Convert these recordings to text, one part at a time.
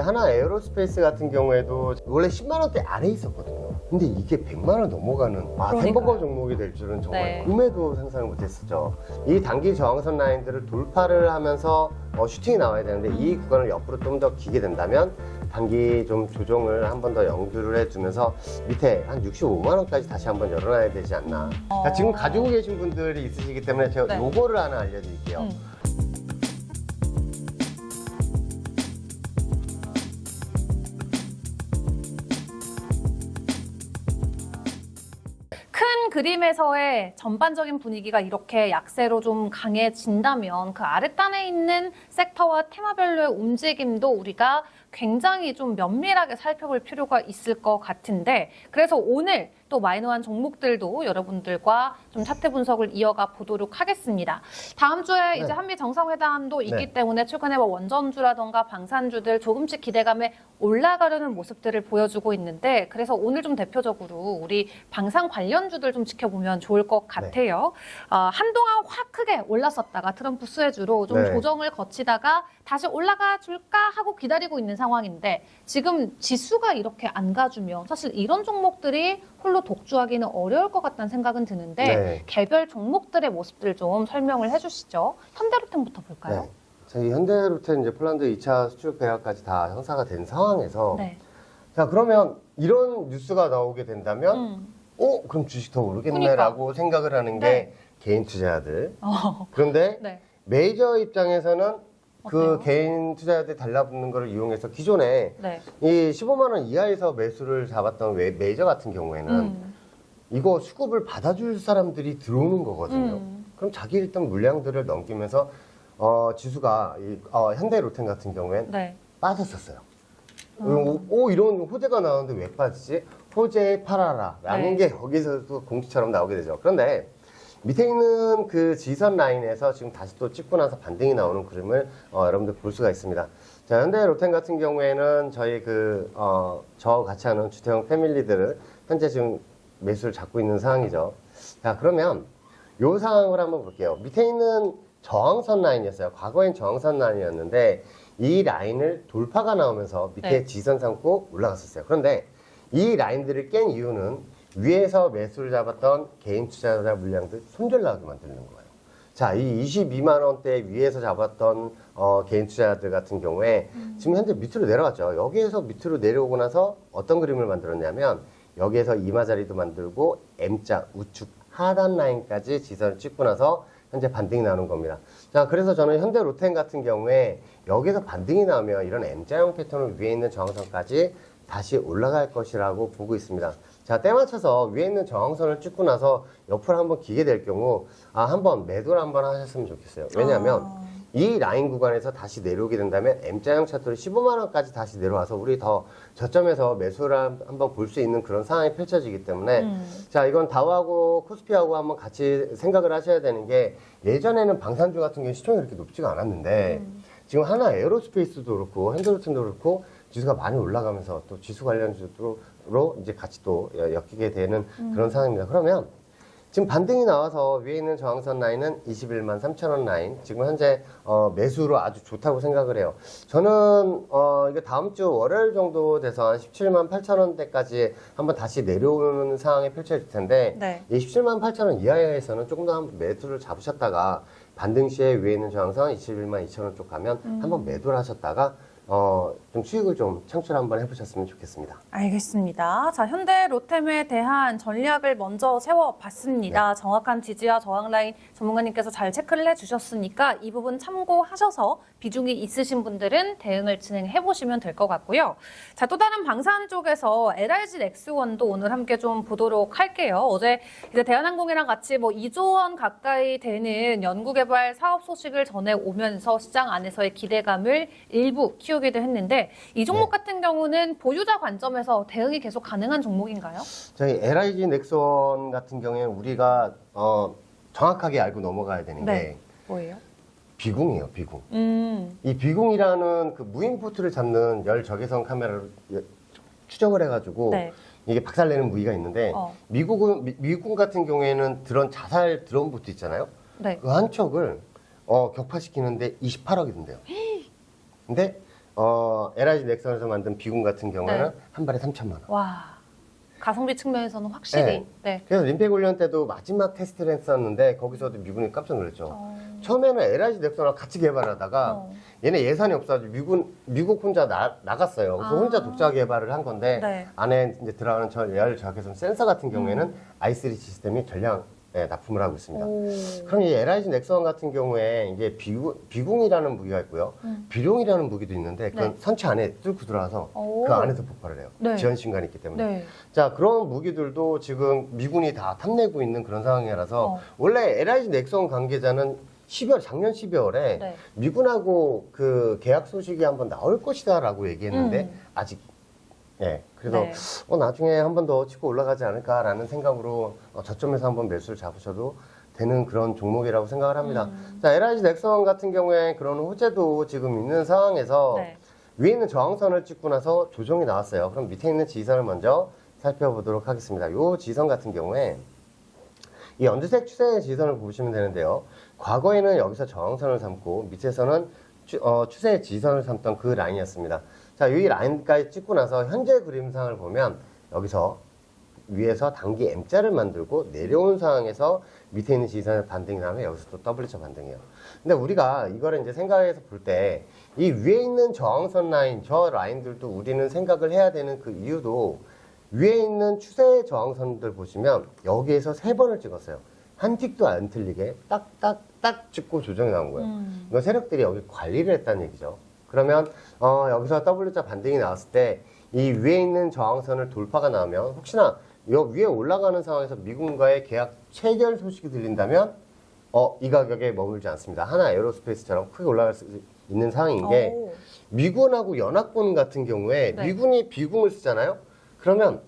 하나 에어로스페이스 같은 경우에도 원래 10만 원대 아래 있었거든요. 근데 이게 100만 원 넘어가는 아, 그러니까요. 햄버거 종목이 될 줄은 정말 네. 꿈에도 상상을 못했었죠. 이 단기 저항선 라인들을 돌파를 하면서 어, 슈팅이 나와야 되는데 이 구간을 옆으로 좀 더 기게 된다면 단기 좀 조정을 한 번 더 연구를 해주면서 밑에 한 65만 원까지 다시 한번 열어놔야 되지 않나. 자, 지금 가지고 계신 분들이 있으시기 때문에 제가 어. 네. 요거를 하나 알려드릴게요. 음. 큰 그림에서의 전반적인 분위기가 이렇게 약세로 좀 강해진다면 그 아랫단에 있는 섹터와 테마별로의 움직임도 우리가 굉장히 좀 면밀하게 살펴볼 필요가 있을 것 같은데 그래서 오늘 또 마이너한 종목들도 여러분들과 좀 차트 분석을 이어가 보도록 하겠습니다. 다음 주에 이제 네. 한미 정상회담도 있기 네. 때문에 최근에 뭐 원전주라던가 방산주들 조금씩 기대감에 올라가려는 모습들을 보여주고 있는데 그래서 오늘 좀 대표적으로 우리 방산 관련주들 좀 지켜보면 좋을 것 같아요. 어, 한동안 확 크게 올랐었다가 트럼프 수혜주로 좀 네. 조정을 거치다가 다시 올라가 줄까 하고 기다리고 있는 상황인데 지금 지수가 이렇게 안 가주면 사실 이런 종목들이 홀로 독주하기는 어려울 것 같다는 생각은 드는데 네. 개별 종목들의 모습들 좀 설명을 해주시죠. 현대로템부터 볼까요? 네. 저희 현대로텐 이제 폴란드 2차 수출 계약까지 다 형사가 된 상황에서 네. 자 그러면 이런 뉴스가 나오게 된다면 음. 어 그럼 주식 더 오르겠네라고 생각을 하는 게 네. 개인 투자자들 어, 그런데 네. 메이저 입장에서는 그 어때요? 개인 투자자들 달라붙는 거를 이용해서 기존에 네. 이 15만 원 이하에서 매수를 잡았던 웨- 메이저 같은 경우에는 음. 이거 수급을 받아줄 사람들이 들어오는 거거든요. 음. 그럼 자기 일단 물량들을 넘기면서 어, 지수가 이, 어, 현대로템 같은 경우엔 네. 빠졌었어요. 음. 오, 오, 이런 호재가 나오는데 왜 빠지지? 호재 팔아라 라는 네. 게 여기서도 공지처럼 나오게 되죠. 그런데 밑에 있는 그 지선 라인에서 지금 다시 또 찍고 나서 반등이 나오는 그림을 어, 여러분들 볼 수가 있습니다. 자, 현대 로텐 같은 경우에는 저희 그, 어, 저 같이 하는 주택형 패밀리들을 현재 지금 매수를 잡고 있는 상황이죠. 자, 그러면 요 상황을 한번 볼게요. 밑에 있는 저항선 라인이었어요. 과거엔 저항선 라인이었는데 이 라인을 돌파가 나오면서 밑에 네. 지선 삼고 올라갔었어요. 그런데 이 라인들을 깬 이유는 위에서 매수를 잡았던 개인 투자자 물량들 손절나게 만드는 거예요. 자, 이 22만 원대 위에서 잡았던 어, 개인 투자자들 같은 경우에 지금 현재 밑으로 내려갔죠. 여기에서 밑으로 내려오고 나서 어떤 그림을 만들었냐면 여기에서 이마 자리도 만들고 M자 우측 하단 라인까지 지선을 찍고 나서 현재 반등이 나오는 겁니다. 자, 그래서 저는 현대 로텐 같은 경우에 여기서 반등이 나오면 이런 M자형 패턴을 위에 있는 저항선까지 다시 올라갈 것이라고 보고 있습니다. 자, 때 맞춰서 위에 있는 저항선을 찍고 나서 옆으로 한번 기게 될 경우, 아, 한번 매도를 한번 하셨으면 좋겠어요. 왜냐하면 아. 이 라인 구간에서 다시 내려오게 된다면 M자형 차트로 15만 원까지 다시 내려와서 우리 더 저점에서 매수를 한- 한번 볼 수 있는 그런 상황이 펼쳐지기 때문에 음. 자 이건 다우하고 코스피하고 한번 같이 생각을 하셔야 되는 게 예전에는 방산주 같은 경우 시총이 그렇게 높지가 않았는데 지금 하나 에어로스페이스도 그렇고 핸드로튼도 그렇고 지수가 많이 올라가면서 또 지수 관련주로 이제 같이 또 엮이게 되는 그런 상황입니다. 그러면 지금 반등이 나와서 위에 있는 저항선 라인은 21만 3천 원 라인. 지금 현재 어, 매수로 아주 좋다고 생각을 해요. 저는 어, 이게 다음 주 월요일 정도 돼서 한 17만 8천 원대까지 한번 다시 내려오는 상황이 펼쳐질 텐데 네. 이 17만 8천 원 이하에서는 조금 더 한번 매수를 잡으셨다가 반등 시에 위에 있는 저항선 21만 2천 원 쪽 가면 한번 매도를 하셨다가 어, 좀 수익을 좀 창출 한번 해보셨으면 좋겠습니다. 알겠습니다. 자, 현대 로템에 대한 전략을 먼저 세워봤습니다. 정확한 지지와 저항 라인 전문가님께서 잘 체크를 해주셨으니까 이 부분 참고하셔서 비중이 있으신 분들은 대응을 진행해 보시면 될 것 같고요. 자, 또 다른 방산 쪽에서 LRG 넥스원도 오늘 함께 좀 보도록 할게요. 어제 이제 대한항공이랑 같이 뭐 2조 원 가까이 되는 연구개발 사업 소식을 전해 오면서 시장 안에서의 기대감을 일부 키우기도 했는데 이 종목 네. 같은 경우는 보유자 관점에서 대응이 계속 가능한 종목인가요? 저희 LIG 넥선 같은 경우에 우리가 어, 정확하게 알고 넘어가야 되는 네. 게 뭐예요? 비궁이에요, 비궁. 음, 이 비궁이라는 그 무인 포트를 잡는 열 적외선 카메라를 예- 추적을 해가지고 네. 이게 박살내는 무기가 있는데 어. 미국은 미, 미국 같은 경우에는 드론 자살 드론 보트 있잖아요. 네. 그 한 척을 어, 격파시키는데 28억이 든대요. 근데 어, LIG 넥슨에서 만든 비군 같은 경우에는 네. 한 발에 3천만 원. 와 가성비 측면에서는 확실히 네. 네. 그래서 림팩 훈련 때도 마지막 테스트를 했었는데 거기서도 미군이 깜짝 놀랐죠. 어, 처음에는 LIG 넥슨하고 같이 개발하다가 어. 얘네 예산이 없어가지고 미군 미국 혼자 나, 나갔어요. 그래서 아. 혼자 독자 개발을 한 건데 네. 안에 이제 들어가는 저 예열 저격해서 센서 같은 경우에는 음. i3 시스템이 전량 예, 납품을 하고 있습니다. 오. 그럼 이 LIG 넥슨 같은 경우에 이게 비궁, 비궁이라는 무기가 있고요. 음. 비룡이라는 무기도 있는데 그건 네. 선체 안에 뚫고 들어와서 오. 그 안에서 폭발을 해요. 네. 지연 신간이 있기 때문에. 네. 자 그런 무기들도 지금 미군이 다 탐내고 있는 그런 상황이라서 어. 원래 LIG 넥슨 관계자는 12월 작년 12월에 네. 미군하고 그 계약 소식이 한번 나올 것이다라고 얘기했는데 음. 아직 예 그래서 네. 어, 나중에 한 번 더 치고 올라가지 않을까라는 생각으로 어, 저점에서 한번 매수를 잡으셔도 되는 그런 종목이라고 생각을 합니다. 음. 자 LIG 넥슨 같은 경우에 그런 호재도 지금 있는 상황에서 네. 위에 있는 저항선을 찍고 나서 조정이 나왔어요. 그럼 밑에 있는 지선을 먼저 살펴보도록 하겠습니다. 이 지선 같은 경우에 이 연두색 추세의 지선을 보시면 되는데요. 과거에는 여기서 저항선을 삼고 밑에서는 추, 어, 추세의 지선을 삼던 그 라인이었습니다. 자, 이 라인까지 찍고 나서 현재 그림상을 보면 여기서 위에서 단기 M자를 만들고 내려온 상황에서 밑에 있는 지선을 반등이 나면 여기서 또 W자 반등이에요. 근데 우리가 이거를 이제 생각해서 볼 때 이 위에 있는 저항선 라인, 저 라인들도 우리는 생각을 해야 되는 그 이유도 위에 있는 추세 저항선들 보시면 여기에서 세 번을 찍었어요. 한 틱도 안 틀리게 딱딱 딱 찍고 조정이 나온 거예요. 음. 이건 세력들이 여기 관리를 했다는 얘기죠. 그러면 어, 여기서 W자 반등이 나왔을 때 이 위에 있는 저항선을 돌파가 나오면 혹시나 여 위에 올라가는 상황에서 미군과의 계약 체결 소식이 들린다면 어, 이 가격에 머물지 않습니다. 하나 에어로스페이스처럼 크게 올라갈 수 있는 상황인 게 오. 미군하고 연합군 같은 경우에 네. 미군이 비군을 쓰잖아요. 그러면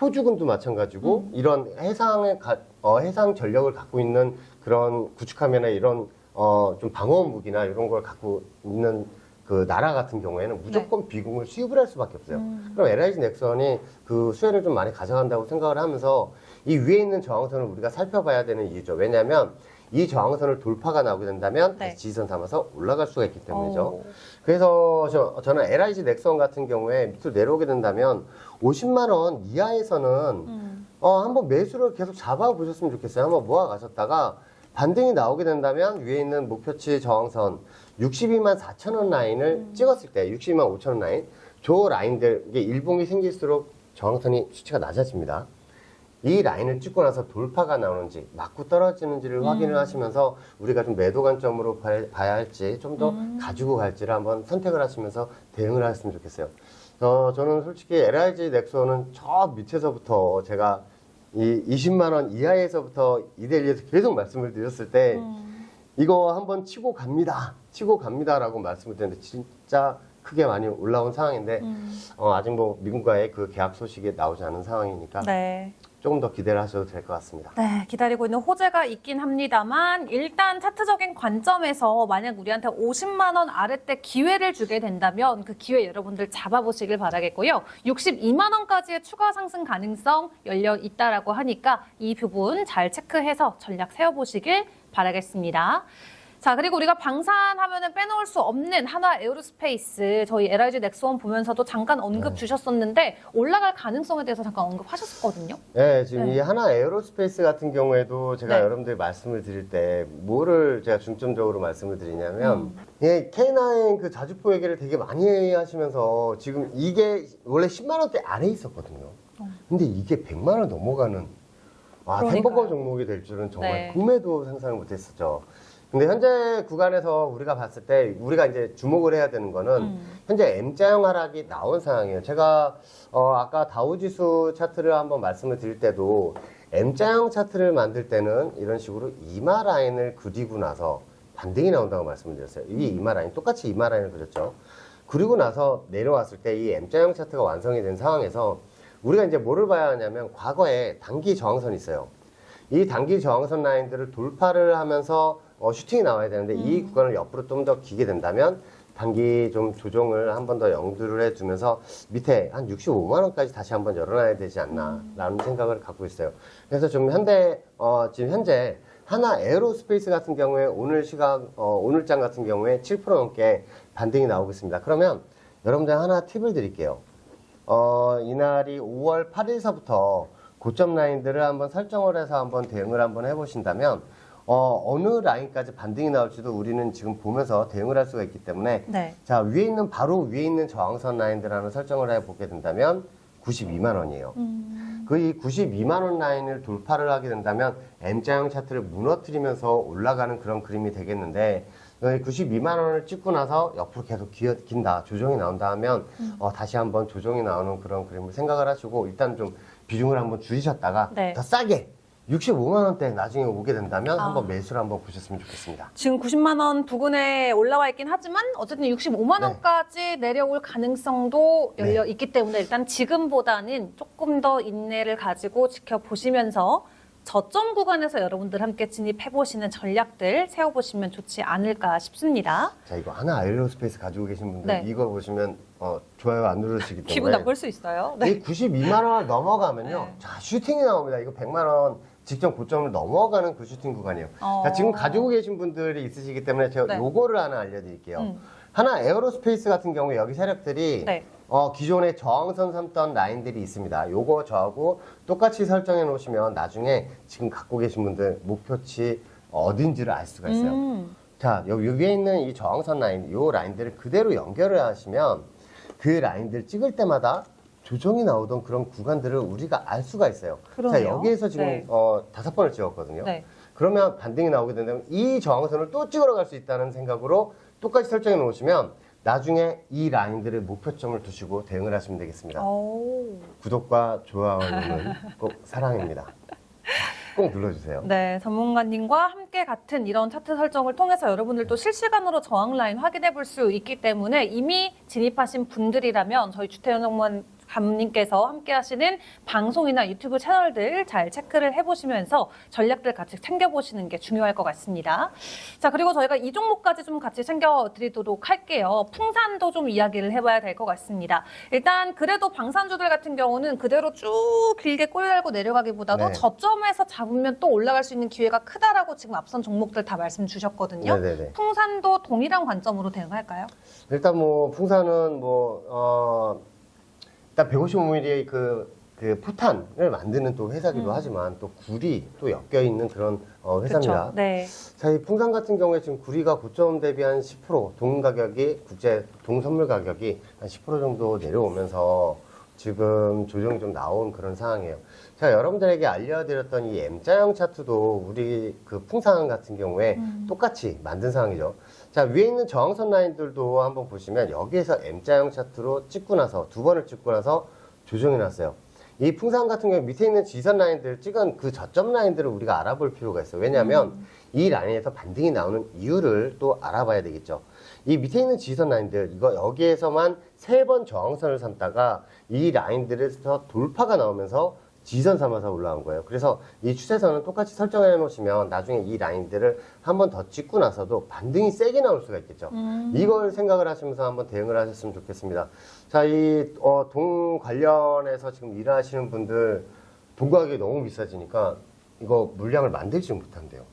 호주군도 마찬가지고 음. 이런 해상의 가- 어, 해상 전력을 갖고 있는 그런 구축함이나 이런 어, 좀 방어 무기나 이런 걸 갖고 있는 그 나라 같은 경우에는 무조건 비군을 수입을 할 수밖에 없어요. 네. 음. 그럼 LIG 넥슨이 그 수혜를 좀 많이 가져간다고 생각을 하면서 이 위에 있는 저항선을 우리가 살펴봐야 되는 이유죠. 왜냐하면 이 저항선을 돌파가 나오게 된다면 네. 다시 지선 삼아서 올라갈 수가 있기 때문이죠. 오. 그래서 저, 저는 LIG 넥슨 같은 경우에 밑으로 내려오게 된다면 50만 원 이하에서는 음. 어, 한번 매수를 계속 잡아보셨으면 좋겠어요. 한번 모아 가셨다가 반등이 나오게 된다면 위에 있는 목표치 저항선 62만 4천 원 라인을 찍었을 때 62만 5천 원 라인 저 라인들 이게 일봉이 생길수록 저항선이 수치가 낮아집니다. 이 라인을 찍고 나서 돌파가 나오는지 맞고 떨어지는지를 확인을 하시면서 우리가 좀 매도 관점으로 봐- 봐야 할지 좀더 가지고 갈지를 한번 선택을 하시면서 대응을 하셨으면 좋겠어요. 어, 저는 솔직히 LIG 넥슨은 저 밑에서부터 제가 이 20만 원 이하에서부터 이데일리에서 계속 말씀을 드렸을 때 음. 이거 한번 치고 갑니다. 치고 갑니다라고 말씀을 드렸는데 진짜 크게 많이 올라온 상황인데 음. 어, 아직 뭐 미국과의 그 계약 소식이 나오지 않은 상황이니까 네. 조금 더 기대를 하셔도 될 것 같습니다. 네, 기다리고 있는 호재가 있긴 합니다만 일단 차트적인 관점에서 만약 우리한테 50만 원 아래때 기회를 주게 된다면 그 기회 여러분들 잡아보시길 바라겠고요. 62만 원까지의 추가 상승 가능성 열려 있다라고 하니까 이 부분 잘 체크해서 전략 세워보시길 바라겠습니다. 자, 그리고 우리가 방산 하면은 빼놓을 수 없는 한화 에어로스페이스 저희 LIG 넥스원 보면서도 잠깐 언급 네. 주셨었는데 올라갈 가능성에 대해서 잠깐 언급하셨었거든요. 네, 지금 네. 이 하나 에어로스페이스 같은 경우에도 제가 네. 여러분들 말씀을 드릴 때 뭐를 제가 중점적으로 말씀을 드리냐면 음. 예, K9 그 자주포 얘기를 되게 많이 하시면서 지금 이게 원래 10만 원대 아래에 있었거든요. 근데 이게 100만 원 넘어가는 와, 어. 그러니까요. 햄버거 종목이 될 줄은 정말 네. 꿈에도 상상을 못 했었죠. 근데 현재 구간에서 우리가 봤을 때 우리가 이제 주목을 해야 되는 거는 음. 현재 M자형 하락이 나온 상황이에요. 제가 어, 아까 다우지수 차트를 한번 말씀을 드릴 때도 M자형 차트를 만들 때는 이런 식으로 이마 라인을 그리고 나서 반등이 나온다고 말씀을 드렸어요. 이 이마 라인 똑같이 이마 라인을 그렸죠. 그리고 나서 내려왔을 때 이 M자형 차트가 완성이 된 상황에서 우리가 이제 뭐를 봐야 하냐면 과거에 단기 저항선이 있어요. 이 단기 저항선 라인들을 돌파를 하면서 어, 슈팅이 나와야 되는데 이 구간을 옆으로 좀 더 기게 된다면 단기 좀 조정을 한 번 더 영두를 해주면서 밑에 한 65만 원까지 다시 한 번 열어놔야 되지 않나라는 생각을 갖고 있어요. 그래서 좀 현대 어, 지금 현재 하나 에어로스페이스 같은 경우에 오늘 시각 어, 오늘장 같은 경우에 7% 넘게 반등이 나오고 있습니다. 그러면 여러분들 하나 팁을 드릴게요. 어, 이날이 5월 8일서부터 고점 라인들을 한번 설정을 해서 한번 대응을 한번 해보신다면 어, 어느 라인까지 반등이 나올지도 우리는 지금 보면서 대응을 할 수가 있기 때문에 네. 자 위에 있는 바로 위에 있는 저항선 라인들 하나 설정을 해보게 된다면 92만 원이에요. 음. 그이 92만 원 라인을 돌파를 하게 된다면 M자형 차트를 무너뜨리면서 올라가는 그런 그림이 되겠는데 92만 원을 찍고 나서 옆으로 계속 기어, 긴다 조정이 나온다 하면 음. 어, 다시 한번 조정이 나오는 그런 그림을 생각을 하시고 일단 좀 비중을 한번 줄이셨다가 네. 더 싸게 65만 원대 나중에 오게 된다면 아. 한번 매수를 한번 보셨으면 좋겠습니다. 지금 90만 원 부근에 올라와 있긴 하지만 어쨌든 65만 네. 원까지 내려올 가능성도 열려 있기 때문에 일단 지금보다는 조금 더 인내를 가지고 지켜보시면서 저점 구간에서 여러분들 함께 진입해 보시는 전략들 세워 보시면 좋지 않을까 싶습니다. 자 이거 하나 에어로스페이스 가지고 계신 분들 네. 이거 보시면 어, 좋아요 안 누르시기 때문에 기분 나쁠 수 있어요. 네. 이 92만 원을 넘어가면요. 네. 자, 슈팅이 나옵니다. 이거 100만 원 직전 고점을 넘어가는 그 슈팅 구간이에요. 어. 자, 지금 가지고 계신 분들이 있으시기 때문에 제가 네. 요거를 하나 알려드릴게요. 음. 하나 에어로스페이스 같은 경우에 여기 세력들이 네. 어, 기존에 저항선 삼던 라인들이 있습니다. 요거 저하고 똑같이 설정해 놓으시면 나중에 지금 갖고 계신 분들 목표치 어딘지를 알 수가 있어요. 음. 자, 여기 위에 있는 이 저항선 라인, 요 라인들을 그대로 연결을 하시면 그 라인들 찍을 때마다 조정이 나오던 그런 구간들을 우리가 알 수가 있어요. 자, 그러네요. 여기에서 지금 네. 어, 다섯 번을 찍었거든요. 네. 그러면 반등이 나오게 된다면 이 저항선을 또 찍으러 갈 수 있다는 생각으로 똑같이 설정해 놓으시면 나중에 이 라인들을 목표점을 두시고 대응을 하시면 되겠습니다. 오. 구독과 좋아요는 꼭 사랑입니다. 꼭 눌러주세요. 네, 전문가님과 함께 같은 이런 차트 설정을 통해서 여러분들도 실시간으로 저항 라인 확인해 볼 수 있기 때문에 이미 진입하신 분들이라면 저희 주태현 정문 감님께서 함께 하시는 방송이나 유튜브 채널들 잘 체크를 해보시면서 전략들 같이 챙겨보시는 게 중요할 것 같습니다. 자, 그리고 저희가 이 종목까지 좀 같이 챙겨드리도록 할게요. 풍산도 좀 이야기를 해봐야 될 것 같습니다. 일단 그래도 방산주들 같은 경우는 그대로 쭉 길게 꼬리 달고 내려가기보다도 네. 저점에서 잡으면 또 올라갈 수 있는 기회가 크다라고 지금 앞선 종목들 다 말씀 주셨거든요. 네네네. 풍산도 동일한 관점으로 대응할까요? 일단 뭐 풍산은 뭐 어, 일단 155mm의 그, 그 포탄을 만드는 또 회사기도 음. 하지만 또 구리 또 엮여 있는 그런 어, 회사입니다. 그렇죠. 네. 자, 이 풍산 같은 경우에 지금 구리가 고점 대비 한 10%동 가격이 국제 동 선물 가격이 한 10% 정도 내려오면서 지금 조정이 좀 나온 그런 상황이에요. 자, 여러분들에게 알려드렸던 이 M자형 차트도 우리 그 풍산 같은 경우에 음. 똑같이 만든 상황이죠. 자, 위에 있는 저항선 라인들도 한번 보시면 여기에서 M자형 차트로 찍고 나서 두 번을 찍고 나서 조정이 났어요. 이 풍산 같은 경우 밑에 있는 지선 라인들 찍은 그 저점 라인들을 우리가 알아볼 필요가 있어요. 왜냐하면 이 라인에서 반등이 나오는 이유를 또 알아봐야 되겠죠. 이 밑에 있는 지선 라인들 이거 여기에서만 세 번 저항선을 삼다가 이 라인들에서 돌파가 나오면서 지선 삼아서 올라온 거예요. 그래서 이 추세선은 똑같이 설정해 놓으시면 나중에 이 라인들을 한 번 더 찍고 나서도 반등이 세게 나올 수가 있겠죠. 음. 이걸 생각을 하시면서 한번 대응을 하셨으면 좋겠습니다. 자, 이, 어, 동 관련해서 지금 일하시는 분들, 동 가격이 너무 비싸지니까 이거 물량을 만들지 못한대요.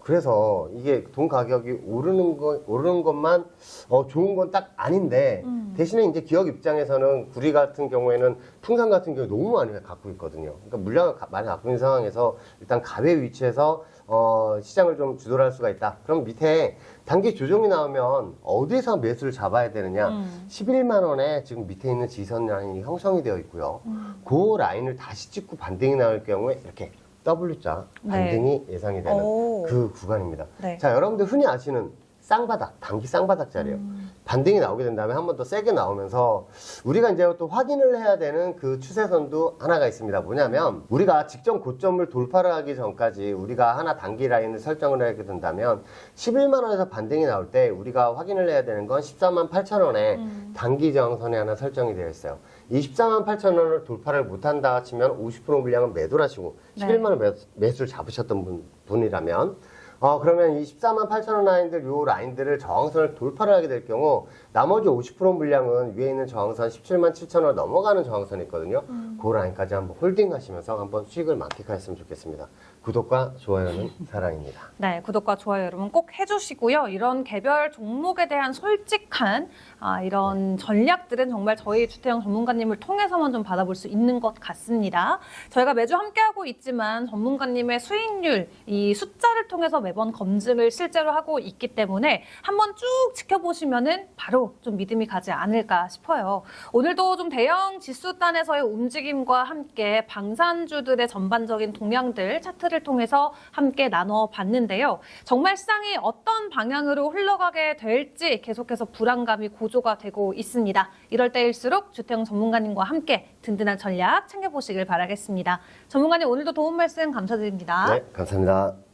그래서 이게 돈 가격이 오르는 거, 오르는 것만, 어, 좋은 건 딱 아닌데, 음. 대신에 이제 기업 입장에서는 구리 같은 경우에는 풍산 같은 경우 너무 많이 갖고 있거든요. 그러니까 물량을 가- 많이 갖고 있는 상황에서 일단 가외 위치에서 어, 시장을 좀 주도할 수가 있다. 그럼 밑에 단기 조정이 나오면 어디서 매수를 잡아야 되느냐? 음. 11만 원에 지금 밑에 있는 지선 라인이 형성이 되어 있고요. 음. 그 라인을 다시 찍고 반등이 나올 경우에 이렇게 W자 네. 반등이 예상이 되는 오. 그 구간입니다. 네. 자, 여러분들 흔히 아시는 쌍바닥, 단기 쌍바닥 자리예요. 음. 반등이 나오게 된 다음에 한 번 더 세게 나오면서 우리가 이제 또 확인을 해야 되는 그 추세선도 하나가 있습니다. 뭐냐면 우리가 직전 고점을 돌파를 하기 전까지 우리가 하나 단기 라인을 설정을 하게 된다면 11만 원에서 반등이 나올 때 우리가 확인을 해야 되는 건 14만 8천 원에 음. 단기 저항선이 하나 설정이 되어 있어요. 이 14만 8천 원을 돌파를 못한다 치면 50% 물량은 매도를 하시고 네. 11만 원 매, 매수를 잡으셨던 분, 분이라면 어, 그러면 이 14만 8천 원 라인들, 요 라인들을 저항선을 돌파를 하게 될 경우, 나머지 50% 물량은 위에 있는 저항선 17만 7천 원 넘어가는 저항선이 있거든요. 그 라인까지 한번 홀딩 하시면서 한번 수익을 만끽하셨으면 좋겠습니다. 구독과 좋아요는 사랑입니다. 네, 구독과 좋아요 여러분 꼭 해주시고요. 이런 개별 종목에 대한 솔직한 아, 이런 전략들은 정말 저희 주태영 전문가님을 통해서만 좀 받아볼 수 있는 것 같습니다. 저희가 매주 함께하고 있지만 전문가님의 수익률, 이 숫자를 통해서 매번 검증을 실제로 하고 있기 때문에 한번 쭉 지켜보시면은 바로 좀 믿음이 가지 않을까 싶어요. 오늘도 좀 대형 지수단에서의 움직임과 함께 방산주들의 전반적인 동향들 차 트를 통해서 함께 나눠 봤는데요. 정말 시장이 어떤 방향으로 흘러가게 될지 계속해서 불안감이 고조가 되고 있습니다. 이럴 때일수록 주태영 전문가님과 함께 든든한 전략 챙겨보시길 바라겠습니다. 전문가님 오늘도 도움 말씀 감사드립니다. 네, 감사합니다.